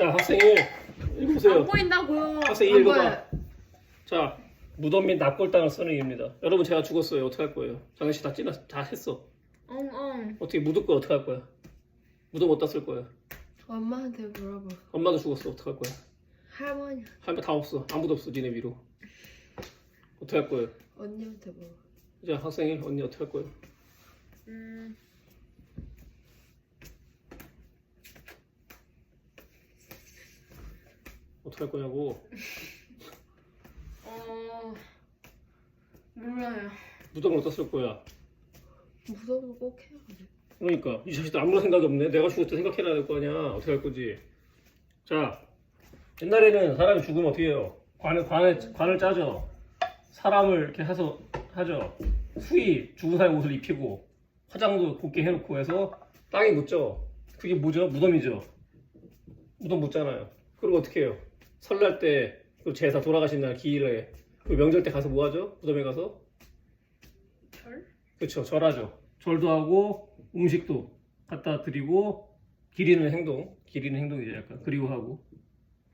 자 학생 1 읽어보세요. 안 보인다고요. 학생 안1 읽어봐. 보여요. 자 무덤 및 납골당을 쓰는 이유입니다. 여러분 제가 죽었어요. 어떻게 할 거예요? 장현 씨다 찌나 다 했어. 엉엉. 어떻게 묻을 거야? 어떻게 할 거야? 무덤 어디다 쓸 거야? 엄마한테 물어봐. 엄마도 죽었어. 어떻게 할 거야? 할머니, 할말 다 없어. 아무도 없어. 니네 위로. 어떻게 할 거예요? 언니한테 물어봐. 이제 학생 1 언니 어떻게 할 거예요? 음. 어떻게 할 거냐고. 어. 몰라요. 무덤을 어디다 쓸 거야? 무서워 꼭 해야 돼. 그러니까 이 자식도 아무런 생각이 없네. 내가 죽을 때 생각해놔야 될 거 아니야. 어떻게 할 거지? 자, 옛날에는 사람이 죽으면 어떻게 해요? 관을 관을 관을 짜죠. 사람을 이렇게 해서 하죠. 수의 죽은 사람 옷을 입히고 화장도 곱게 해놓고 해서 땅에 묻죠. 그게 뭐죠? 무덤이죠. 무덤 묻잖아요. 그리고 어떻게 해요? 설날 때 그 제사 돌아가신 날 기일에 그 명절 때 가서 뭐 하죠? 무덤에 가서 절? 그렇죠. 절하죠. 절도 하고 음식도 갖다 드리고 기리는 행동, 기리는 행동이죠. 약간 그리고 하고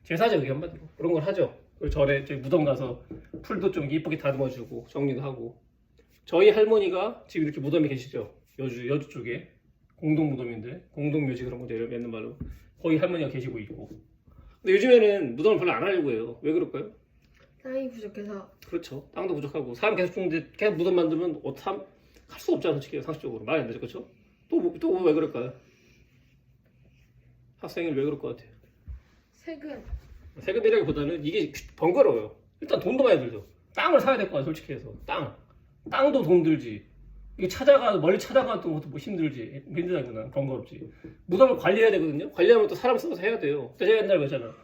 제사죠. 그게 한마디로 그런 걸 하죠. 그리고 절에 저희 무덤 가서 풀도 좀 이쁘게 다듬어주고 정리도 하고 저희 할머니가 지금 이렇게 무덤에 계시죠. 여주 여주 쪽에 공동 무덤인데 공동 묘지 그런 거죠. 맨날 말로 거기 할머니가 계시고 있고. 근데 요즘에는 무덤을 별로 안 하려고 해요. 왜 그럴까요? 땅이 부족해서 그렇죠. 땅도 부족하고 사람 계속 죽는데 계속 무덤 만들면 할 수가 없잖아 솔직히 상식적으로 말이 안 되죠 그렇죠? 또또 왜 그럴까요? 학생이 왜 그럴 것 같아요? 세금. 세금이라기보다는 이게 번거로워요. 일단 돈도 많이 들죠. 땅을 사야 될 거야 솔직히 해서 땅 땅도 돈 들지. 이게 찾아가 멀리 찾아가는 것도 뭐 힘들지 힘들다구나 번거롭지. 무덤을 관리해야 되거든요. 관리하면 또 사람 써서 해야 돼요. 근데 제가 옛날에 그랬잖아.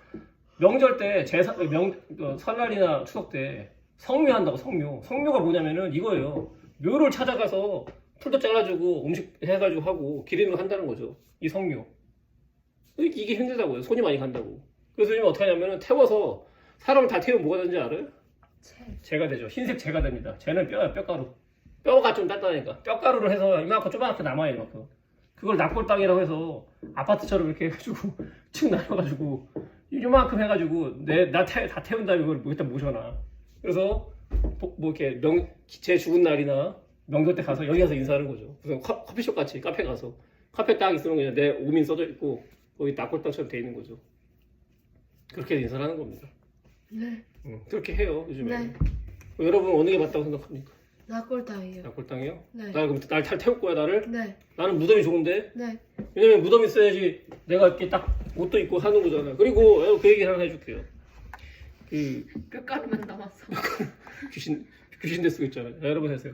명절 때 제사 명 어, 설날이나 추석 때 성묘 한다고 성묘. 성묘가 뭐냐면은 이거예요. 묘를 찾아가서 풀도 잘라주고 음식 해가지고 하고 거 한다는 거죠. 이 성묘. 이게 힘들다고요. 손이 많이 간다고. 그래서 요즘 어떻게 하냐면은 태워서 사람을 다 태우면 뭐가 되는지 알아요? 채. 재가 되죠. 흰색 재가 됩니다. 재는 뼈야 뼈가루. 뼈가 좀 단단하니까 뼈가루를 해서 이만큼 조그맣게 남아요 이만큼. 그걸 납골당이라고 해서 아파트처럼 이렇게 해가지고 층 나눠가지고 이만큼 해가지고 내나다 태운 다음에 이걸 일단 모셔놔. 그래서 뭐, 뭐 이렇게 명 제 죽은 날이나 명절 때 가서 여기 가서 인사하는 거죠. 무슨 커, 커피숍 같이 카페 가서 카페 딱 있으면 그냥 내 오민 써져 있고 거기 납골당처럼 돼 있는 거죠. 그렇게 인사를 하는 겁니다. 네, 응, 그렇게 해요 요즘에. 네. 여러분 어느 게 맞다고 생각합니까? 나꼴 땅이요. 납골당이요? 네, 나 그럼 날잘 태울 거야 나를? 네, 나는 무덤이 좋은데 네. 왜냐면 무덤 있어야지 내가 이렇게 딱 옷도 입고 하는 거잖아. 그리고 어, 그 얘기 하나 해줄게요. 그 뼈가루만 남았어. 귀신 귀신대 쓰고 있잖아요. 자, 여러분 하세요.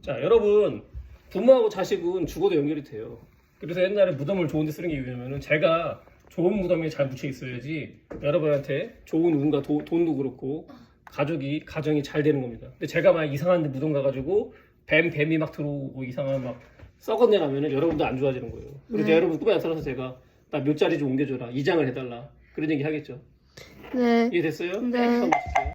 자 여러분 부모하고 자식은 죽어도 연결이 돼요. 그래서 옛날에 무덤을 좋은데 쓰는 게 이유냐면은 제가 좋은 무덤에 잘 묻혀 있어야지 여러분한테 좋은 운과 도- 돈도 그렇고 가족이 가정이 잘 되는 겁니다. 근데 제가 막 이상한 데 무덤 가가지고 뱀 뱀이 막 들어오고 이상한 막 썩은 내 가면은 여러분도 안 좋아지는 거예요. 그래서 네. 여러분 꿈에 나타나서 제가 나 몇 자리 좀 옮겨줘라 이장을 해달라 그런 얘기 하겠죠. 네. 이해됐어요? 네. 보세요.